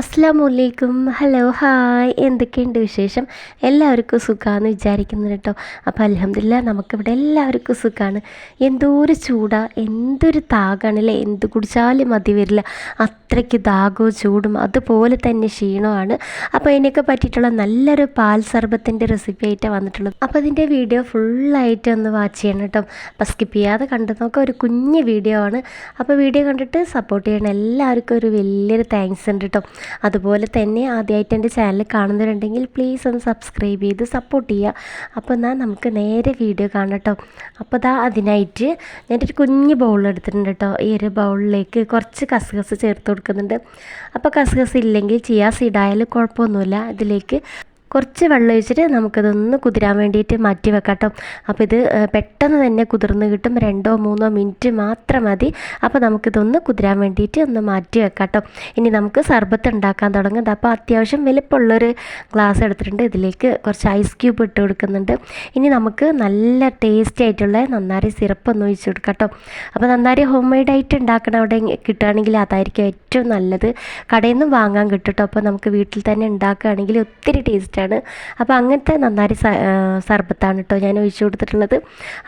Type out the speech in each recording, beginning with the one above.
അസ്സാമലൈക്കും hello hi. എന്തൊക്കെയുണ്ട് വിശേഷം? എല്ലാവർക്കും സുഖമാണെന്ന് വിചാരിക്കുന്നു കേട്ടോ. അപ്പോൾ അലഹമില്ല നമുക്കിവിടെ എല്ലാവർക്കും സുഖമാണ് എന്തോരു ചൂടാ. എന്തൊരു താകാണല്ലേ? എന്ത് കുടിച്ചാലും മതി വരില്ല. അത്രയ്ക്ക് ദാഹവും ചൂടും അതുപോലെ തന്നെ ക്ഷീണമാണ് അപ്പോൾ അതിനൊക്കെ പറ്റിയിട്ടുള്ള നല്ലൊരു പാൽ സർബത്തിന്റെ റെസിപ്പി ആയിട്ടാണ് വന്നിട്ടുള്ളത്. അപ്പോൾ ഇതിന്റെ വീഡിയോ ഫുള്ളായിട്ട് ഒന്ന് വാച്ച് ചെയ്യണം കേട്ടോ. അപ്പോൾ സ്കിപ്പ് ചെയ്യാതെ കണ്ടു നോക്കാം ഒരു കുഞ്ഞ് വീഡിയോ ആണ്. അപ്പോൾ വീഡിയോ കണ്ടിട്ട് സപ്പോർട്ട് ചെയ്യണം. എല്ലാവർക്കും ഒരു വലിയൊരു താങ്ക്സ് ഉണ്ട് കേട്ടോ. അതുപോലെ തന്നെ ആദ്യമായിട്ട് എന്റെ ചാനൽ കാണുന്നവരുണ്ടെങ്കിൽ പ്ലീസ് ഒന്ന് സബ്സ്ക്രൈബ് ചെയ്ത് സപ്പോർട്ട് ചെയ്യുക. അപ്പോൾ എന്നാൽ നമുക്ക് നേരെ വീഡിയോ കാണാം കേട്ടോ. അപ്പോൾ ഇതാ അതിനായിട്ട് ഞാനൊരു കുഞ്ഞ് ബൗൾ എടുത്തിട്ടുണ്ട് കേട്ടോ. ഈ ഒരു ബൗളിലേക്ക് കുറച്ച് കസകസ് ചേർത്ത് കൊടുക്കുന്നുണ്ട്. അപ്പോൾ കസകസ് ഇല്ലെങ്കിൽ ചിയാ സീഡായാലും കുഴപ്പമൊന്നുമില്ല. ഇതിലേക്ക് കുറച്ച് വെള്ളം ഒഴിച്ചിട്ട് നമുക്കതൊന്ന് കുതിരാൻ വേണ്ടിയിട്ട് മാറ്റി വെക്കാം കേട്ടോ. അപ്പോൾ ഇത് പെട്ടെന്ന് തന്നെ കുതിർന്ന് കിട്ടും. രണ്ടോ മൂന്നോ മിനിറ്റ് മാത്രം മതി. അപ്പോൾ നമുക്കിതൊന്ന് കുതിരാൻ വേണ്ടിയിട്ട് ഒന്ന് മാറ്റി വെക്കാം കേട്ടോ. ഇനി നമുക്ക് സർബത്ത് ഉണ്ടാക്കാൻ തുടങ്ങുന്നത് അപ്പോൾ അത്യാവശ്യം വലിപ്പമുള്ളൊരു ഗ്ലാസ് എടുത്തിട്ടുണ്ട്. ഇതിലേക്ക് കുറച്ച് ഐസ് ക്യൂബ് ഇട്ട് കൊടുക്കുന്നുണ്ട്. ഇനി നമുക്ക് നല്ല ടേസ്റ്റി ആയിട്ടുള്ള നന്നാരി സിറപ്പ് ഒന്ന് ഒഴിച്ച് കൊടുക്കാം കേട്ടോ. അപ്പോൾ നന്നാരി ഹോം മെയ്ഡ് ആയിട്ട് ഉണ്ടാക്കണ അവിടെ കിട്ടുകയാണെങ്കിൽ അതായിരിക്കും ഏറ്റവും നല്ലത്. കടയിൽ നിന്ന് വാങ്ങാൻ കിട്ടും കേട്ടോ. അപ്പോൾ നമുക്ക് വീട്ടിൽ തന്നെ ഉണ്ടാക്കുകയാണെങ്കിൽ ഒത്തിരി ടേസ്റ്റ് ടേസ്റ്റാണ് അപ്പോൾ അങ്ങനത്തെ നന്നാരി സർബത്താണ് കേട്ടോ ഞാൻ ഒഴിച്ചു കൊടുത്തിട്ടുള്ളത്.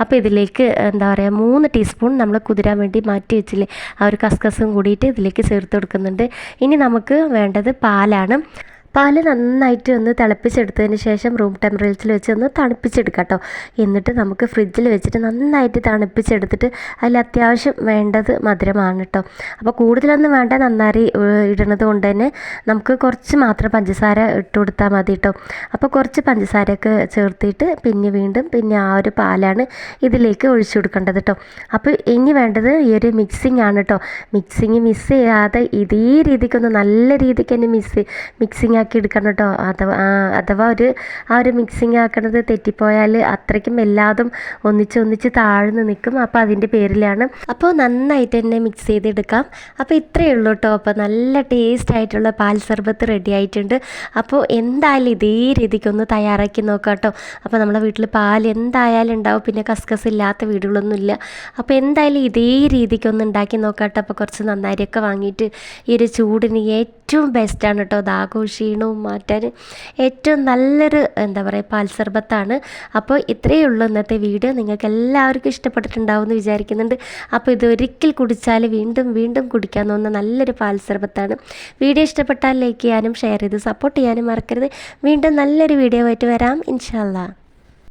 അപ്പോൾ ഇതിലേക്ക് എന്താ പറയുക മൂന്ന് ടീസ്പൂൺ നമ്മൾ കുതിരാൻ വേണ്ടി മാറ്റി വെച്ചില്ലേ ആ ഒരു കസ്കസും കൂടിയിട്ട് ഇതിലേക്ക് ചേർത്ത് കൊടുക്കുന്നുണ്ട്. ഇനി നമുക്ക് വേണ്ടത് പാലാണ്. പാൽ നന്നായിട്ട് ഒന്ന് തിളപ്പിച്ചെടുത്തതിന് ശേഷം റൂം ടെമ്പറേച്ചറിൽ വെച്ച് ഒന്ന് തണുപ്പിച്ചെടുക്കാം കേട്ടോ എന്നിട്ട് നമുക്ക് ഫ്രിഡ്ജിൽ വെച്ചിട്ട് നന്നായിട്ട് തണുപ്പിച്ചെടുത്തിട്ട് അതിൽ അത്യാവശ്യം വേണ്ടത് മധുരമാണ് കേട്ടോ അപ്പോൾ കൂടുതലൊന്നും വേണ്ട നന്നായി ഇടുന്നത് കൊണ്ട് തന്നെ നമുക്ക് കുറച്ച് മാത്രം പഞ്ചസാര ഇട്ട് കൊടുത്താൽ മതി കേട്ടോ അപ്പോൾ കുറച്ച് പഞ്ചസാരയൊക്കെ ചേർത്തിട്ട് പിന്നെ വീണ്ടും പിന്നെ ആ ഒരു പാലാണ് ഇതിലേക്ക് ഒഴിച്ചു കൊടുക്കേണ്ടത് കേട്ടോ അപ്പോൾ ഇനി വേണ്ടത് ഈ ഒരു മിക്സിംഗ് ആണ് കേട്ടോ മിക്സിങ് മിസ് ചെയ്യാതെ ഇതേ രീതിക്കൊന്ന് നല്ല രീതിക്ക് തന്നെ മിക്സ് മിക്സിങ് ആക്കി എടുക്കണം കേട്ടോ അഥവാ അഥവാ ഒരു ആ ഒരു മിക്സിങ് ആക്കണത് തെറ്റിപ്പോയാൽ അത്രയ്ക്കും എല്ലാതും ഒന്നിച്ച് ഒന്നിച്ച് താഴ്ന്ന് നിൽക്കും. അപ്പോൾ അതിന്റെ പേരിലാണ്. അപ്പോൾ നന്നായിട്ട് തന്നെ മിക്സ് ചെയ്തെടുക്കാം. അപ്പോൾ ഇത്രയേ ഉള്ളൂ കേട്ടോ അപ്പോൾ നല്ല ടേസ്റ്റ് ആയിട്ടുള്ള പാൽ സർബത്ത് റെഡി ആയിട്ടുണ്ട്. അപ്പോൾ എന്തായാലും ഇതേ രീതിക്കൊന്ന് തയ്യാറാക്കി നോക്കാം കേട്ടോ അപ്പോൾ നമ്മുടെ വീട്ടിൽ പാൽ എന്തായാലും ഉണ്ടാവും. പിന്നെ കസ്കസ് ഇല്ലാത്ത വീടുകളൊന്നുമില്ല അപ്പോൾ എന്തായാലും ഇതേ രീതിക്കൊന്ന് ഉണ്ടാക്കി നോക്കാം കേട്ടോ അപ്പോൾ കുറച്ച് നന്നാരിയൊക്കെ വാങ്ങിയിട്ട് ഈ ഒരു ചൂടിന് ഏറ്റവും ബെസ്റ്റാണ് കേട്ടോ ദാഹവും ക്ഷീണവും മാറ്റാൻ ഏറ്റവും നല്ലൊരു എന്താ പറയുക പാൽ സർബത്താണ് അപ്പോൾ ഇത്രയേ ഉള്ളൂ ഇന്നത്തെ വീഡിയോ. നിങ്ങൾക്ക് എല്ലാവർക്കും ഇഷ്ടപ്പെട്ടിട്ടുണ്ടാവും വിചാരിക്കുന്നുണ്ട്. അപ്പോൾ ഇത് ഒരിക്കൽ കുടിച്ചാൽ വീണ്ടും വീണ്ടും കുടിക്കാൻ തോന്നുന്ന നല്ലൊരു പാൽ സർബത്താണ് വീഡിയോ ഇഷ്ടപ്പെട്ടാൽ ലൈക്ക് ചെയ്യാനും ഷെയർ ചെയ്ത് സപ്പോർട്ട് ചെയ്യാനും മറക്കരുത്. വീണ്ടും നല്ലൊരു വീഡിയോ ആയിട്ട് വരാം ഇൻഷാല്ലാ